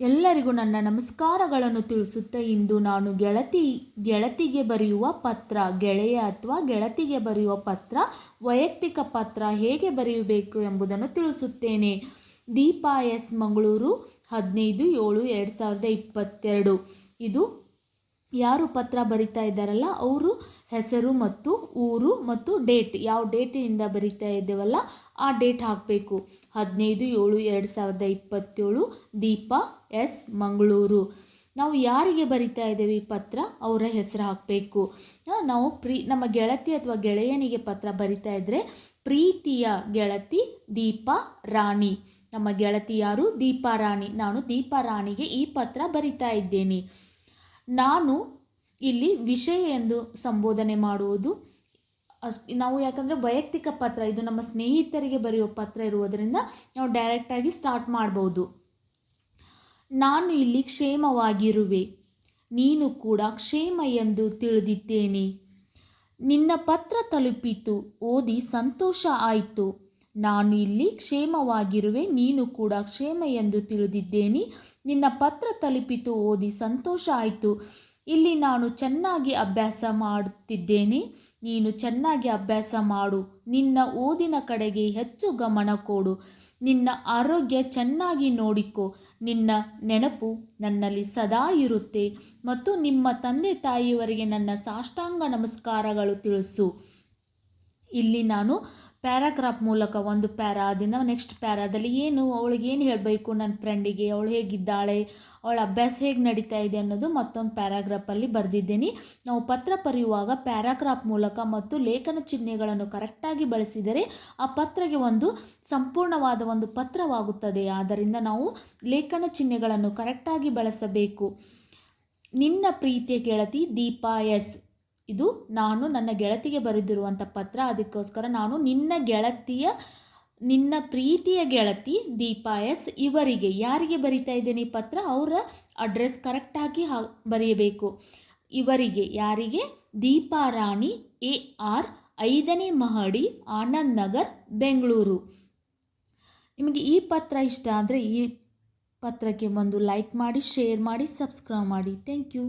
ಎಲ್ಲರಿಗೂ ನನ್ನ ನಮಸ್ಕಾರಗಳನ್ನು ತಿಳಿಸುತ್ತಾ ಇಂದು ನಾನು ಗೆಳತಿ, ಗೆಳತಿಗೆ ಬರೆಯುವ ಪತ್ರ, ಗೆಳೆಯ ಅಥವಾ ಗೆಳತಿಗೆ ಬರೆಯುವ ಪತ್ರ, ವೈಯಕ್ತಿಕ ಪತ್ರ ಹೇಗೆ ಬರೆಯಬೇಕು ಎಂಬುದನ್ನು ತಿಳಿಸುತ್ತೇನೆ. ದೀಪಾ ಎಸ್ ಮಂಗಳೂರು, ಹದಿನೈದು ಏಳು ಎರಡು ಸಾವಿರದ ಇಪ್ಪತ್ತೆರಡು. ಇದು ಯಾರು ಪತ್ರ ಬರಿತಾ ಇದ್ದಾರಲ್ಲ, ಅವರು ಹೆಸರು ಮತ್ತು ಊರು ಮತ್ತು ಡೇಟ್, ಯಾವ ಡೇಟಿನಿಂದ ಬರಿತಾ ಇದ್ದೇವಲ್ಲ, ಆ ಡೇಟ್ ಹಾಕಬೇಕು. ಹದಿನೈದು ಏಳು ಎರಡು ಸಾವಿರದ ಇಪ್ಪತ್ತೇಳು, ದೀಪಾ ಎಸ್ ಮಂಗಳೂರು. ನಾವು ಯಾರಿಗೆ ಬರಿತಾ ಇದ್ದೇವೆ ಈ ಪತ್ರ? ಅವರ ಹೆಸರು ಹಾಕಬೇಕು. ನಾವು ಪ್ರೀ, ನಮ್ಮ ಗೆಳತಿ ಅಥವಾ ಗೆಳೆಯನಿಗೆ ಪತ್ರ ಬರಿತಾ ಇದ್ದರೆ ಪ್ರೀತಿಯ ಗೆಳತಿ ದೀಪಾ ರಾಣಿ. ನಮ್ಮ ಗೆಳತಿ ಯಾರು? ದೀಪಾ ರಾಣಿ. ನಾನು ದೀಪಾ ರಾಣಿಗೆ ಈ ಪತ್ರ ಬರಿತಾ ಇದ್ದೇನೆ. ನಾನು ಇಲ್ಲಿ ವಿಷಯ ಎಂದು ಸಂಬೋಧನೆ ಮಾಡುವುದು ಅಷ್ಟು ನಾವು ಯಾಕಂದರೆ ವೈಯಕ್ತಿಕ ಪತ್ರ, ಇದು ನಮ್ಮ ಸ್ನೇಹಿತರಿಗೆ ಬರೆಯುವ ಪತ್ರ ಇರುವುದರಿಂದ ನಾವು ಡೈರೆಕ್ಟಾಗಿ ಸ್ಟಾರ್ಟ್ ಮಾಡ್ಬೋದು. ನಾನು ಇಲ್ಲಿ ಕ್ಷೇಮವಾಗಿರುವೆ. ನೀನು ಕೂಡ ಕ್ಷೇಮ ಎಂದು ತಿಳಿದಿದ್ದೇನೆ. ನಿನ್ನ ಪತ್ರ ತಲುಪಿತು, ಓದಿ ಸಂತೋಷ ಆಯಿತು. ನಾನು ಇಲ್ಲಿ ಕ್ಷೇಮವಾಗಿರುವೆ, ನೀನು ಕೂಡ ಕ್ಷೇಮ ಎಂದು ತಿಳಿದಿದ್ದೇನೆ. ನಿನ್ನ ಪತ್ರ ತಲುಪಿತು, ಓದಿ ಸಂತೋಷ ಆಯಿತು. ಇಲ್ಲಿ ನಾನು ಚೆನ್ನಾಗಿ ಅಭ್ಯಾಸ ಮಾಡುತ್ತಿದ್ದೇನೆ. ನೀನು ಚೆನ್ನಾಗಿ ಅಭ್ಯಾಸ ಮಾಡು. ನಿನ್ನ ಓದಿನ ಕಡೆಗೆ ಹೆಚ್ಚು ಗಮನ ಕೊಡು. ನಿನ್ನ ಆರೋಗ್ಯ ಚೆನ್ನಾಗಿ ನೋಡಿಕೊ. ನಿನ್ನ ನೆನಪು ನನ್ನಲ್ಲಿ ಸದಾ ಇರುತ್ತೆ. ಮತ್ತು ನಿಮ್ಮ ತಂದೆ ತಾಯಿಯವರಿಗೆ ನನ್ನ ಸಾಷ್ಟಾಂಗ ನಮಸ್ಕಾರಗಳು ತಿಳಿಸು. ಇಲ್ಲಿ ನಾನು ಪ್ಯಾರಾಗ್ರಾಫ್ ಮೂಲಕ ಒಂದು ಪ್ಯಾರಾದಿಂದ ನೆಕ್ಸ್ಟ್ ಪ್ಯಾರಾದಲ್ಲಿ ಏನು, ಅವಳಿಗೆ ಏನು ಹೇಳಬೇಕು ನನ್ನ ಫ್ರೆಂಡಿಗೆ ಅವಳು ಹೇಗಿದ್ದಾಳೆ, ಅವಳ ಅಭ್ಯಾಸ ಹೇಗೆ ನಡೀತಾ ಇದೆ ಅನ್ನೋದು ಮತ್ತೊಂದು ಪ್ಯಾರಾಗ್ರಾಫಲ್ಲಿ ಬರೆದಿದ್ದೀನಿ. ನಾವು ಪತ್ರ ಬರೆಯುವಾಗ ಪ್ಯಾರಾಗ್ರಾಫ್ ಮೂಲಕ ಮತ್ತು ಲೇಖನ ಚಿಹ್ನೆಗಳನ್ನು ಕರೆಕ್ಟಾಗಿ ಬಳಸಿದರೆ ಆ ಪತ್ರಗೆ ಒಂದು ಸಂಪೂರ್ಣವಾದ ಒಂದು ಪತ್ರವಾಗುತ್ತದೆ. ಆದ್ದರಿಂದ ನಾವು ಲೇಖನ ಚಿಹ್ನೆಗಳನ್ನು ಕರೆಕ್ಟಾಗಿ ಬಳಸಬೇಕು. ನಿನ್ನ ಪ್ರೀತಿಯ ಗೆಳತಿ ದೀಪಾ ಎಸ್. ಇದು ನಾನು ನನ್ನ ಗೆಳತಿಗೆ ಬರೆದಿರುವಂಥ ಪತ್ರ. ಅದಕ್ಕೋಸ್ಕರ ನಾನು ನಿನ್ನ ಗೆಳತಿಯ, ನಿನ್ನ ಪ್ರೀತಿಯ ಗೆಳತಿ ದೀಪಾ ಎಸ್ ಇವರಿಗೆ. ಯಾರಿಗೆ ಬರಿತಾ ಇದ್ದೀನಿ ಪತ್ರ? ಅವರ ಅಡ್ರೆಸ್ ಕರೆಕ್ಟಾಗಿ ಹಾ, ಬರೆಯಬೇಕು. ಇವರಿಗೆ, ಯಾರಿಗೆ? ದೀಪಾ ರಾಣಿ, ಎ ಆರ್ ಐದನೇ ಮಹಡಿ, ಆನಂದ್ ನಗರ್, ಬೆಂಗಳೂರು. ನಿಮಗೆ ಈ ಪತ್ರ ಇಷ್ಟ ಆದರೆ ಈ ಪತ್ರಕ್ಕೆ ಒಂದು ಲೈಕ್ ಮಾಡಿ ಶೇರ್ ಮಾಡಿ ಸಬ್ಸ್ಕ್ರೈಬ್ ಮಾಡಿ. Thank you